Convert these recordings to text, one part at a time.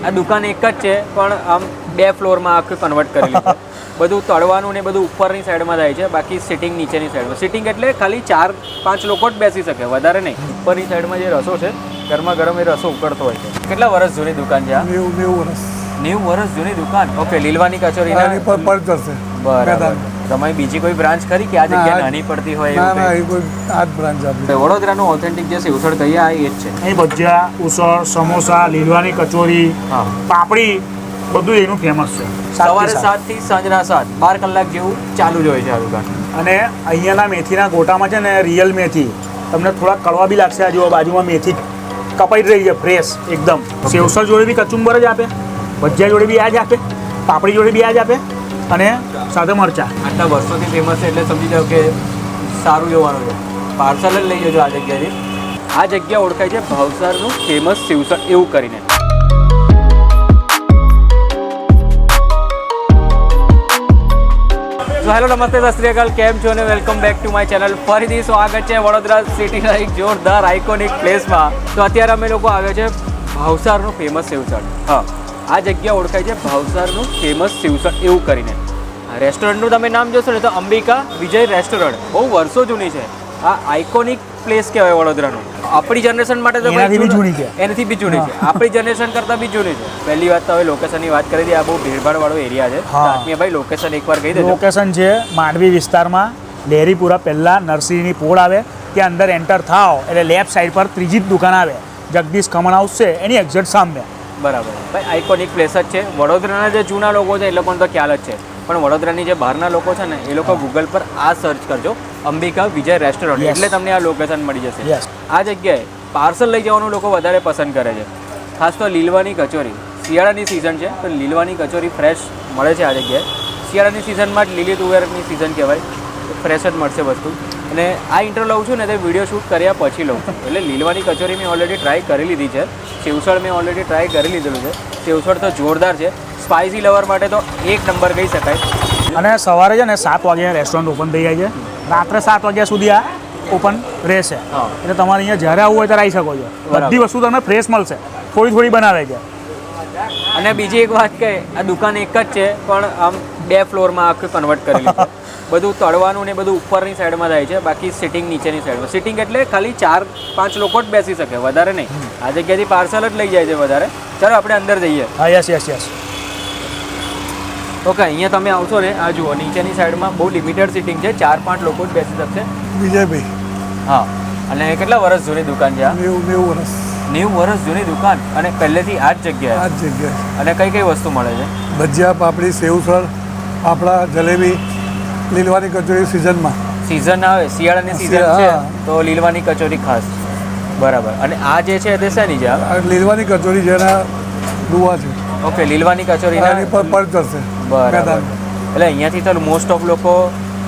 આ દુકાન એક જ છે પણ આમ બે ફ્લોરમાં આખું કન્વર્ટ કરી છે બધું તળવાનું ને બધું ઉપરની સાઈડમાં થાય છે બાકી સિટિંગ નીચેની સાઈડમાં સિટિંગ એટલે ખાલી ચાર પાંચ લોકો જ બેસી શકે વધારે નહીં. ઉપરની સાઈડમાં જે રસો છે ગરમા ગરમ એ રસો ઉકળતો હોય છે. કેટલા વર્ષ જૂની દુકાન છે આ? નેવું નેવું વર્ષ નેવું વર્ષ જૂની દુકાન? ઓકે લીલવાની કચોરી પર પર ચડશે બરાબર. તમારી બીજી કોઈ બ્રાન્ચ ખરી કે આ ના, જગ્યા નાની પડતી હોય ના ના એ કોઈ આ જ બ્રાન્ચ આપણી. વડોદરાનું ઓથેન્ટિક જે સેવસળ કહીએ આ એ જ છે? અહીં ભજીયા ઉસળ સમોસા લીલવાની કચોરી પાપડી બધું એનું ફેમસ છે. સવારે સાતથી સાત. સાત. થી સાંજના સાત બાર કલાક જેવું ચાલુ જ હોય છે આ દુકાન. અને અહીંયાના મેથીના ગોટામાં છે ને રિયલ મેથી. તમને થોડા કડવા બી લાગશે આ જુઓ બાજુમાં મેથી કપાઈ રહી છે ફ્રેશ એકદમ. સેવસર જોડે બી કચુંબર જ આપે ભજીયા જોડે બી આ જ આપે પાપડી જોડે બી આ જ આપે. અને સાથે મરચા. આટલા વર્ષોથી ફેમસ છે એટલે સમજી જાઓ કે સારું જોવાનું છે. પાર્સલ જ લઈ જજો આ જગ્યાથી આ જગ્યા ઓળખાય છે ભાવસારનું ફેમસ શિવસર એવું કરીને. હેલો નમસ્તે, સત શ્રી અકાલ. કેમ છો અને welcome back to my channel ફરીથી સ્વાગત છે વડોદરા સિટીના એક જોરદાર આઇકોનિક પ્લેસમાં તો અત્યારે અમે લોકો આવ્યા છે ભાવસારનું ફેમસ સેવસળ હા. આ જગ્યા ઓળખાય છે ભાવસારનું ફેમસ સેવસળ એવું કરીને. આ રેસ્ટોરન્ટનું તમે નામ જોશો ને તો અંબિકા વિજય રેસ્ટોરન્ટ. બહુ વર્ષો જૂની છે. આ આઇકોનિક પ્લેસ કહેવાય વડોદરાનું. આપણી જનરેશન માટે તો એનાથી બી જૂની છે. એનાથી બી જૂની છે. આપણી જનરેશન કરતાં બી જૂની છે. પહેલી વાત તો હવે લોકેશનની વાત કરી દઈએ. આ બહુ ભીડભાડ વાળો એરિયા છે આત્મીય ભાઈ લોકેશન એકવાર કહી દેજો. લોકેશન છે માંડવી વિસ્તારમાં. લહેરીપુરા પહેલાં નરસિંહની પોળ આવે. ત્યાં અંદર એન્ટર થાવ એટલે લેફ્ટ સાઈડ પર ત્રીજી જ દુકાન આવે. જગદીશ ખમણ હાઉસ છે. એની એક્ઝેક્ટ સામે. બરાબર. ભાઈ આઇકોનિક પ્લેસ જ છે. વડોદરાના જે જૂના લોકો છે એ લોકોને તો ખ્યાલ જ છે. પણ વડોદરાની જે બહારના લોકો છે ને એ લોકો ગૂગલ પર આ સર્ચ કરજો. અંબિકા વિજય રેસ્ટોરન્ટ એટલે તમને આ લોકેશન મળી જશે. આ જગ્યાએ પાર્સલ લઈ જવાનું લોકો વધારે પસંદ કરે છે. ખાસ તો લીલવાની કચોરી. શિયાળાની સિઝન છે તો લીલવાની કચોરી ફ્રેશ મળે છે આ જગ્યાએ. શિયાળાની સિઝનમાં જ લીલી તુવેરની સિઝન કહેવાય. ફ્રેશ જ મળશે વસ્તુ. અને આ ઇન્ટર લઉં છું ને તે વીડિયો શૂટ કર્યા પછી લઉં. એટલે લીલવાની કચોરી મેં ઓલરેડી ટ્રાય કરી લીધી છે. સેવસળ મેં ઓલરેડી ટ્રાય કરી લીધેલું છે. સેવસળ તો જોરદાર છે. સ્પાઇસી લવર માટે તો એક નંબર કહી શકાય. અને સવારે છે ને સાત વાગ્યા રેસ્ટોરન્ટ ઓપન થઈ જાય છે. રાત્રે સાત વાગ્યા સુધી આ ઓપન રહેશે. એટલે તમારે અહીંયા જ્યારે આવવું હોય ત્યારે આવી શકો છો. બધી વસ્તુ તમને ફ્રેશ મળશે. થોડી થોડી બનાવે છે. અને બીજી એક વાત કહે આ દુકાન એક જ છે પણ આમ બે ફ્લોરમાં આખું કન્વર્ટ કરી બધું તળવાનું ને બધું ઉપરની સાઈડમાં થાય છે બાકી સિટિંગ નીચેની સાઈડમાં સિટિંગ એટલે ખાલી ચાર પાંચ લોકો જ બેસી શકે વધારે નહીં. આ જગ્યાથી પાર્સલ જ લઈ જાય છે વધારે. ચાલો આપણે અંદર જઈએ. હા યસ યસ યસ ઓકે અહીંયા તમે આવશો ને આ જુઓ નીચેની સાઈડમાં બહુ લિમિટેડ સિટિંગ છે ચાર પાંચ લોકો જ બેસી શકશે. વિજયભાઈ. હા અને કેટલા વર્ષ જૂની દુકાન છે આ? નેવું નેવું વર્ષ નેવું વર્ષ જૂની દુકાન અને પહેલેથી આ જ આ જ જગ્યા અને કઈ કઈ વસ્તુ મળે છે? ભજીયા પાપડી સેવસળ આપણા જલેબી લીલવાની કચોરી સિઝનમાં. સિઝન આવે શિયાળાની સિઝન છે તો લીલવાની કચોરી ખાસ. બરાબર. અને આ જે છે તે શેની છે? લીલવાની કચોરી જેના દુવા છે. ઓકે લીલવાની કચોરી પર પર જશે બરાબર. એટલે અહીંયાથી તો મોસ્ટ ઓફ લોકો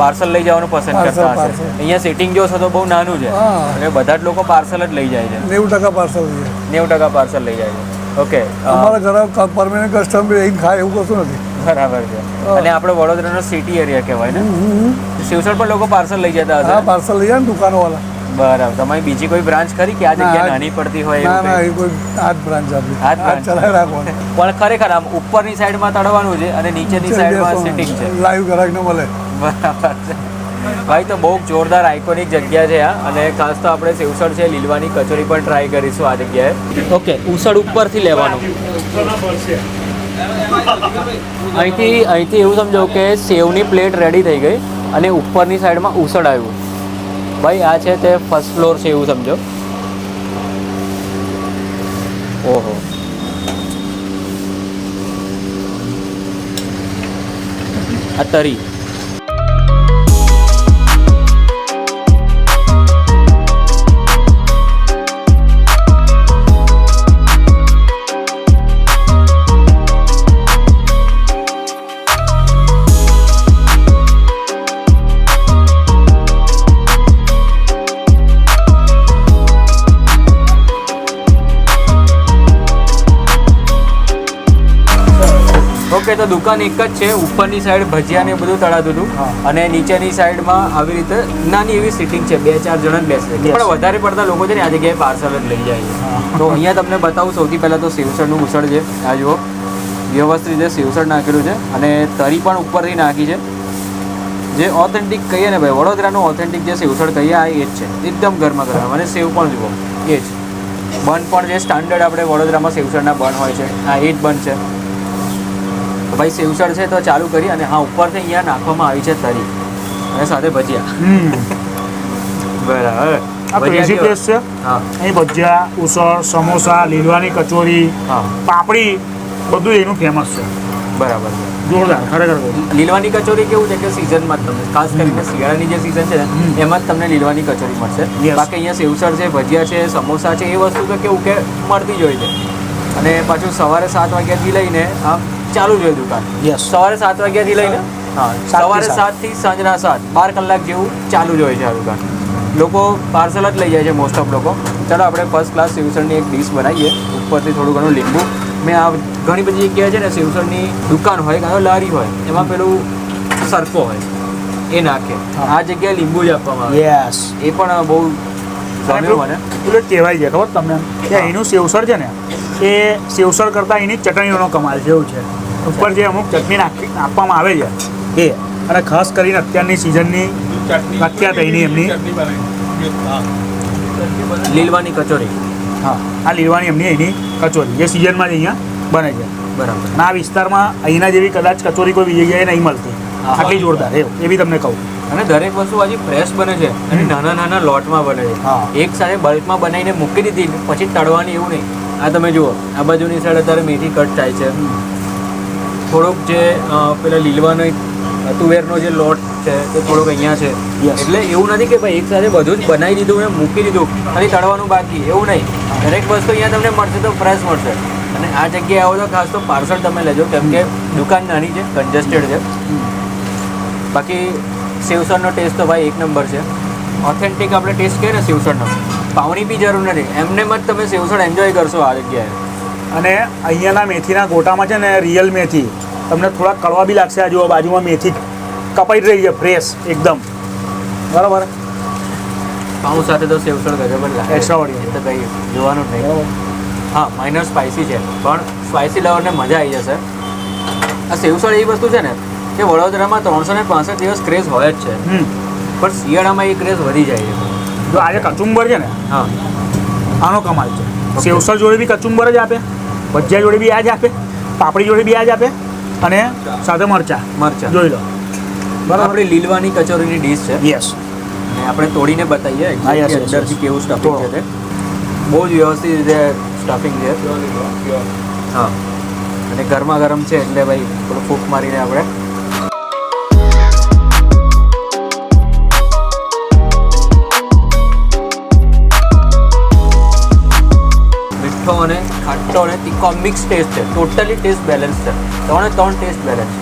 પાર્સલ લઈ જવાનું પસંદ કરતા હશે. અહીંયા સિટિંગ જોશો તો બહુ નાનું છે. અને એટલે બધા જ લોકો પાર્સલ જ લઈ જાય છે. નેવું ટકા પાર્સલ નેવું ટકા પાર્સલ લઈ જાય છે. ઓકે અમારા ઘરે પરમેનન્ટ કસ્ટમર અહીં ખાય એવું કશું નથી. બરાબર છે. અને આપણે વડોદરાનો સિટી એરિયા કહેવાય ને? શિવસર પર લોકો પાર્સલ લઈ જતા હતા પાર્સલ લઈ જાય દુકાનવાળા. બરાબર. તમારી બીજી કોઈ બ્રાન્ચ ખરી કે આ જગ્યા નાની પડતી હોય ના ના એ કોઈ આ બ્રાન્ચ આપણી આ જ ચલાવી રાખવાનું. પણ ખરેખર આમ ઉપરની સાઈડમાં તળવાનું છે અને નીચેની સાઈડમાં સિટિંગ છે. લાઈવ ગ્રાહકને મળે. બરાબર છે. ભાઈ તો બહુ જોરદાર આઇકોનિક જગ્યા છે આ. અને ખાસ તો આપણે સેવસળ છે લીલવાની કચોરી પણ ટ્રાય કરીશું આ જગ્યાએ. ઓકે ઉસળ ઉપરથી લેવાનું. અહીંથી અહીંથી એવું સમજો કે સેવની પ્લેટ રેડી થઈ ગઈ અને ઉપરની સાઈડમાં ઉસળ આવ્યું. ભાઈ, આ છે તે ફર્સ્ટ ફ્લોર છે એવું સમજો. ઓહો. આ તરી. ઓકે તો દુકાન એક જ છે ઉપરની સાઈડ ભજીયા ને બધું તળાતું હતું. અને નીચેની સાઈડમાં આવી રીતે નાની એવી સિટિંગ છે બે ચાર જણ બેસે. પણ વધારે પડતા લોકો છે ને આ જગ્યાએ પાર્સલ જ લઈ જાય છે. તો અહીંયા તમને બતાવું સૌથી પહેલાં તો સેવસળનું ઉસળ છે. આ જુઓ. વ્યવસ્થિત રીતે સેવસળ નાખેલું છે અને તરી પણ ઉપરથી નાખી છે. જે ઓથેન્ટિક કહીએ ને ભાઈ વડોદરાનું ઓથેન્ટિક જે સેવસળ કહીએ આ એ જ છે. એકદમ ગરમા ગરમ. અને સેવ પણ જુઓ. એ જ. બન પણ જે સ્ટાન્ડર્ડ આપણે વડોદરામાં સેવસળના બન હોય છે આ એ જ બન છે. ભાઈ સેવસળ છે તો ચાલુ કરી અને હા ઉપરથી અહીંયા નાખવામાં આવી છે તરી. અને સાથે ભજીયા. બરાબર. ક્રેઝી પ્લેસ છે. અહીં ભજીયા ઉસળ સમોસા લીલવાની કચોરી પાપડી બધું એનું ફેમસ છે. બરાબર. જોરદાર ખરેખર લીલવાની કચોરી કેવું છે કે સિઝનમાં તમને ખાસ કરીને શિયાળાની જે સિઝન છે એમાં જ તમને લીલવાની કચોરી મળશે. બાકી અહીંયા સેવસર છે ભજીયા છે સમોસા છે એ વસ્તુ તો કેવું કે મળતી જ હોય છે. અને પાછું સવારે સાત વાગ્યાથી લઈને આમ ચાલુ જ હોય દુકાન. યસ સવારે સાત વાગ્યાથી લઈને હા સવારે સાતથી સાંજના સાત બાર કલાક જેવું ચાલુ જ હોય છે આ દુકાન. લોકો પાર્સલ જ લઈ જાય છે મોસ્ટ ઓફ લોકો. ચાલો આપણે ફર્સ્ટ ક્લાસ સેવસળની એક ડીશ બનાવીએ. ઉપરથી થોડું ઘણું લીંબુ. મેં આ ઘણી બધી જગ્યાએ છે ને સેવસળની દુકાન હોય કાં તો લારી હોય એમાં પેલું સરકો હોય. એ નાખે. આ જગ્યાએ લીંબુ જ આપવામાં આવે. યસ એ પણ બહુ પેલું કહેવાય છે ખબર તમને? કે એનું સેવસર છે ને એ સેવસર કરતાં એની ચટણીઓનો કમાલ જેવું છે. ઉપર જે અમુક ચટણી નાખી આપવામાં આવે છે એ. અને ખાસ કરીને અત્યારની સિઝનની પ્રખ્યાત એની એમની લીલવાની કચોરી. હા આ લીલવાની એમની એની કચોરી જે સિઝનમાં જ અહીંયા બને છે. બરાબર. આ વિસ્તારમાં અહીંના જેવી કદાચ કચોરી કોઈ બીજી જગ્યાએ નહીં મળતી. આટલી જોરદાર એવું એ બી તમને કહું. અને દરેક વસ્તુ હજી ફ્રેશ બને છે અને નાના નાના લોટમાં બને છે. એક સાથે બલ્કમાં બનાવીને મૂકી દીધી પછી તળવાની એવું નહીં. આ તમે જુઓ આ બાજુની સાઈડ અત્યારે મેથી કટ થાય છે. થોડોક જે પેલા લીલવાનો એક તુવેરનો જે લોટ છે તે થોડોક અહીંયા છે. એટલે એવું નથી કે ભાઈ એક સાથે બધું જ બનાવી દીધું અને મૂકી દીધું ખાલી તળવાનું બાકી એવું નહીં. દરેક વસ્તુ અહીંયા તમને મળશે તો ફ્રેશ મળશે. અને આ જગ્યાએ આવો તો ખાસ તો પાર્સલ તમે લેજો કેમ કે દુકાન નાની છે કન્જેસ્ટેડ છે. બાકી સેવસરનો ટેસ્ટ તો ભાઈ એક નંબર છે. ઓથેન્ટિક આપણે ટેસ્ટ કરીએ ને સેવસરનો પાવની બી જરૂર નથી. એમને જ તમે સેવસર એન્જોય કરશો આ જગ્યાએ. અને અહીંયાના મેથીના ગોટામાં છે ને રિયલ મેથી. તમને થોડા કડવા બી લાગશે આ જુઓ બાજુમાં મેથી કપાઈ રહી છે ફ્રેશ એકદમ. બરાબર? પાઉં સાથે તો સેવસળ ગજબ જ એક્સ્ટ્રા Extraordinary. તો કંઈ જોવાનું જ નહીં. હા માઇનર સ્પાઇસી છે. પણ સ્પાઇસી લવરને મજા આવી જશે. આ સેવસળ એવી વસ્તુ છે ને કે વડોદરામાં ત્રણસો ને પાંસઠ દિવસ ક્રેઝ હોય જ છે. હમ. પણ શિયાળામાં એ ક્રેઝ વધી જાય છે. જો આજે કચુંબર છે ને હા. આનો કમાલ છે. સેવસળ જોડે બી કચુંબર જ આપે. ભજીયા જોડે બી આ જ આપે પાપડી જોડે બી આ જ આપે અને સાથે મરચા મરચાં. જોઈ લો. બરાબર. આપણી લીલવાની કચોરીની ડીશ છે. યસ અને આપણે તોડીને બતાવીએ અંદરથી કેવું સ્ટફિંગ છે તે. બહુ જ વ્યવસ્થિત રીતે સ્ટફિંગ છે. હા. અને ગરમા ગરમ છે એટલે ભાઈ થોડું ફૂંક મારીને આપણે મીઠો અને ખાટો અને તીખો મિક્સ ટેસ્ટ છે ટોટલી ટેસ્ટ બેલેન્સ છે. ત્રણે ત્રણ ટેસ્ટ બેલેન્સ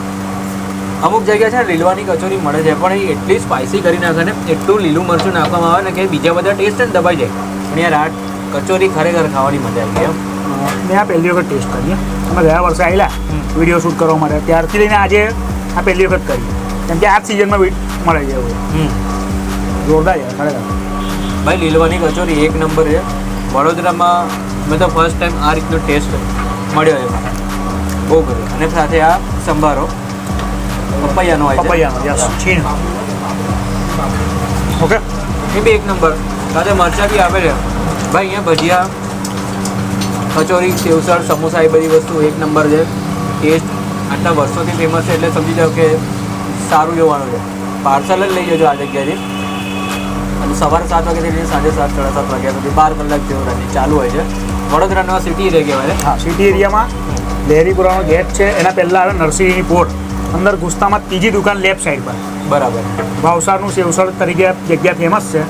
અમુક જગ્યા છે ને લીલવાની કચોરી મળે છે પણ એ એટલી સ્પાઇસી કરી નાખે ને એટલું લીલું મરચું નાખવામાં આવે ને કે બીજા બધા ટેસ્ટ ને દબાઈ જાય. પણ યાર આ કચોરી ખરેખર ખાવાની મજા આવી એમ. મેં આ પહેલી વખત ટેસ્ટ કરી અમે ગયા વર્ષે આવેલા વીડિયો શૂટ કરવા માટે. ત્યારથી લઈને આજે આ પહેલી વખત કરી. કેમ કે આ સિઝનમાં મળે છે એવું. હમ. જોરદાર છે ખરેખર. ભાઈ લીલવાની કચોરી એક નંબર છે. વડોદરામાં મેં તો ફર્સ્ટ ટાઈમ આ રીતનો ટેસ્ટ મળ્યો એમાં બહુ કર્યો અને સાથે આ સંભારો. પપૈયાનો હોય પપૈયાનો યસ છીણ ઓકે એ બી એક નંબર સાથે મરચાં બી આવે છે. ભાઈ અહીંયા ભજીયા કચોરી સેવસળ સમોસા એ બધી વસ્તુ એક નંબર છે. ટેસ્ટ આટલા વર્ષોથી ફેમસ છે એટલે સમજી જાઓ કે સારું જોવાનું છે. પાર્સલ જ લઈ જજો આ જગ્યાથી અને સવારે સાત વાગ્યાથી સાંજે સાત સાડા સાત વાગ્યા સુધી બાર કલાક જેવું ચાલુ હોય છે. વડોદરાનો સિટી એરિયા કહેવાય હા સિટી એરિયામાં લહેરીપુરાનો ગેટ છે. એના પહેલાં આવે નરસિંહની પોર્ટ અંદર ઘુસતામાં ત્રીજી દુકાન લેફ્ટ સાઈડ પર. બરાબર. ભાવસારનું સેવસળ તરીકે જગ્યા ફેમસ છે.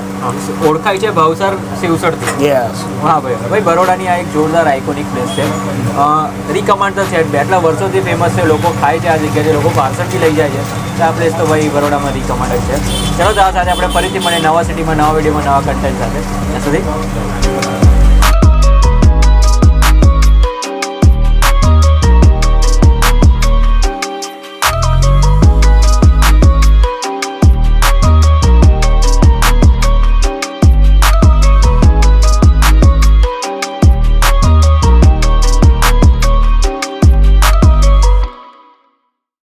ઓળખાય છે ભાવસાર સેવસળથી યસ હા ભાઈ ભાઈ બરોડાની આ એક જોરદાર આઇકોનિક પ્લેસ છે. રિકમાન્ડર છે એટલા વર્ષોથી ફેમસ છે લોકો ખાય છે આ જગ્યાએ લોકો પાર્સલથી લઈ જાય છે. તો આ પ્લેસ તો ભાઈ બરોડામાં રિકમાન્ડ છે. ચલો તો આ સાથે આપણે ફરીથી મળીએ નવા સિટીમાં નવા વિડીયોમાં નવા કન્ટેન્ટ સાથે. ત્યાં સુધી.